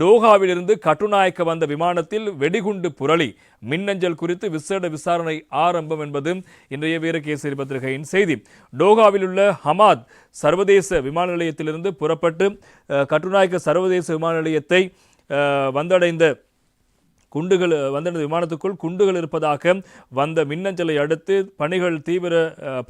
டோகாவிலிருந்து கட்டுநாயக்க வந்த விமானத்தில் வெடிகுண்டு புரளி. மின்னஞ்சல் குறித்து விசேட விசாரணை ஆரம்பம் என்பது இன்றைய வீரகேசரி பத்திரிகையின் செய்தி. டோகாவில் உள்ள ஹமாத் சர்வதேச விமான நிலையத்திலிருந்து புறப்பட்டு கட்டுநாயக்க சர்வதேச விமான நிலையத்தை வந்தடைந்த குண்டுகள் வந்திருந்த விமானத்துக்குள் குண்டுகள் இருப்பதாக வந்த மின்னஞ்சலை அடுத்து பணிகள் தீவிர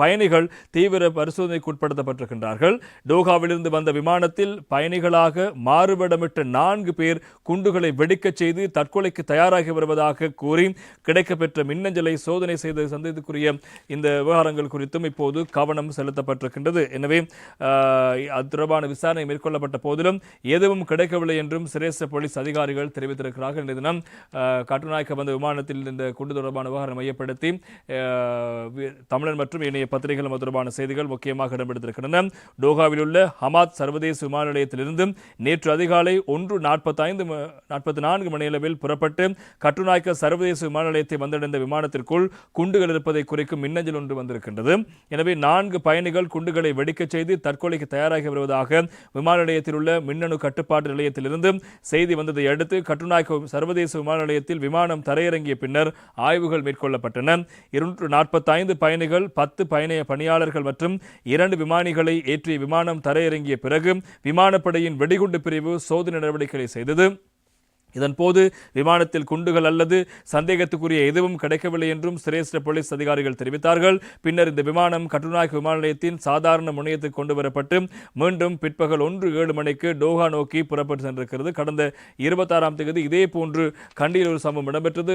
பயணிகள் தீவிர பரிசோதனைக்கு உட்படுத்தப்பட்டிருக்கின்றார்கள். டோகாவிலிருந்து வந்த விமானத்தில் பயணிகளாக மாறுபடமிட்ட நான்கு பேர் குண்டுகளை வெடிக்கச் செய்து தற்கொலைக்கு தயாராகி வருவதாக கூறி கிடைக்கப்பெற்ற மின்னஞ்சலை சோதனை செய்த சந்தேகத்துக்குரிய இந்த விவகாரங்கள் குறித்தும் இப்போது கவனம் செலுத்தப்பட்டிருக்கின்றது. எனவே அது தொடர்பான விசாரணை மேற்கொள்ளப்பட்ட போதிலும் எதுவும் கிடைக்கவில்லை என்றும் சிரேஷ்ட போலீஸ் அதிகாரிகள் தெரிவித்திருக்கிறார்கள். இன்றைய தினம் கட்டுநாயக்க வந்த விமானத்தில் இந்த குண்டு தொடர்பான விவகாரம் மையப்படுத்தி தமிழன் மற்றும் இணைய பத்திரிகைகள் தொடர்பான செய்திகள் முக்கியமாக இடம்பெடுத்திருக்கின்றன டோகாவில் உள்ள ஹமாத் சர்வதேச விமான நிலையத்திலிருந்து நேற்று அதிகாலை ஒன்று நாற்பத்தைந்து நாற்பத்தி நான்கு மணியளவில் புறப்பட்டு கட்டுநாயக்க சர்வதேச விமான நிலையத்தை வந்தடைந்த விமானத்திற்குள் குண்டுகள் இருப்பதை குறிக்கும் மின்னஞ்சல் ஒன்று வந்திருக்கின்றது. எனவே நான்கு பயணிகள் குண்டுகளை வெடிக்கச் செய்து தற்கொலைக்கு தயாராகி வருவதாக விமான நிலையத்தில் உள்ள மின்னணு கட்டுப்பாட்டு நிலையத்திலிருந்து செய்தி வந்ததை அடுத்து கட்டுநாயக்க சர்வதேச விமான நிலையத்தில் விமானம் தரையிறங்கிய பின்னர் ஆய்வுகள் மேற்கொள்ளப்பட்டன. இருநூற்று நாற்பத்தைந்து பயணிகள் பத்து பயணிய பணியாளர்கள் மற்றும் இரண்டு விமானிகளை ஏற்றிய விமானம் தரையிறங்கிய பிறகு விமானப்படையின் வெடிகுண்டு பிரிவு சோதனை நடவடிக்கைகளை செய்தது. இதன்போது விமானத்தில் குண்டுகள் அல்லது சந்தேகத்துக்குரிய எதுவும் கிடைக்கவில்லை என்றும் சிரேஷ்ட போலீஸ் அதிகாரிகள் தெரிவித்தார்கள். பின்னர் இந்த விமானம் கட்டுநாயக்க விமான நிலையத்தின் சாதாரண முனையத்துக்கு கொண்டு வரப்பட்டு மீண்டும் பிற்பகல் ஒன்று ஏழு மணிக்கு டோஹா நோக்கி புறப்பட்டு சென்றிருக்கிறது. கடந்த இருபத்தாறாம் தேதி இதே போன்று கண்டியில் ஒரு சம்பவம் இடம்பெற்றது.